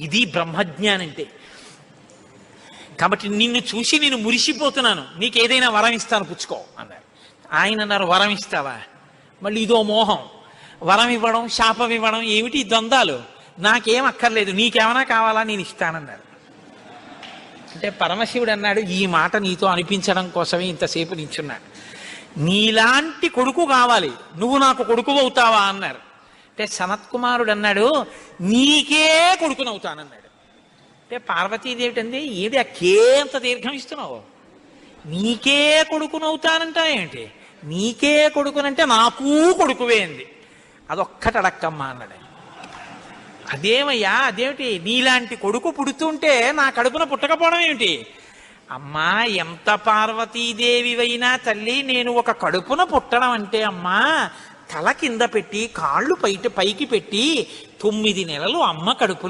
ఇది బ్రహ్మజ్ఞానంటే. అంటే కాబట్టి నిన్ను చూసి నేను మురిసిపోతున్నాను. నీకు ఏదైనా వరం ఇస్తాను పుచ్చుకో అన్నారు. ఆయన అన్నారు వరం ఇస్తావా? మళ్ళీ ఇదో మోహం. వరం ఇవ్వడం శాపం ఇవ్వడం ఏమిటి? ద్వందాలు. నాకేం అక్కర్లేదు. నీకేమైనా కావాలా? నేను ఇస్తానన్నారు. అంటే పరమశివుడు అన్నాడు ఈ మాట నీతో అనిపించడం కోసమే ఇంతసేపు నించున్నాడు నీలాంటి కొడుకు కావాలి. నువ్వు నాకు కొడుకు అవుతావా? అన్నారు. అంటే సనత్కుమారుడు అన్నాడు నీకే కొడుకునవుతానన్నాడు. అంటే పార్వతీదేవి అంది ఏది ఆ అంత దీర్ఘం ఇస్తున్నావు? నీకే కొడుకునవుతానంటా ఏంటి? నీకే కొడుకునంటే నాకు కొడుకువే అంది. అదొక్కటి అడక్కమ్మా అన్నాడు. అదేమయ్యా అదేమిటి? నీలాంటి కొడుకు పుడుతుంటే నా కడుపున పుట్టకపోవడం ఏమిటి? అమ్మా ఎంత పార్వతీదేవివైనా తల్లి నేను ఒక కడుపున పుట్టడం అంటే అమ్మా తల కింద పెట్టి కాళ్ళు పైట పైకి పెట్టి తొమ్మిది నెలలు అమ్మ కడుపు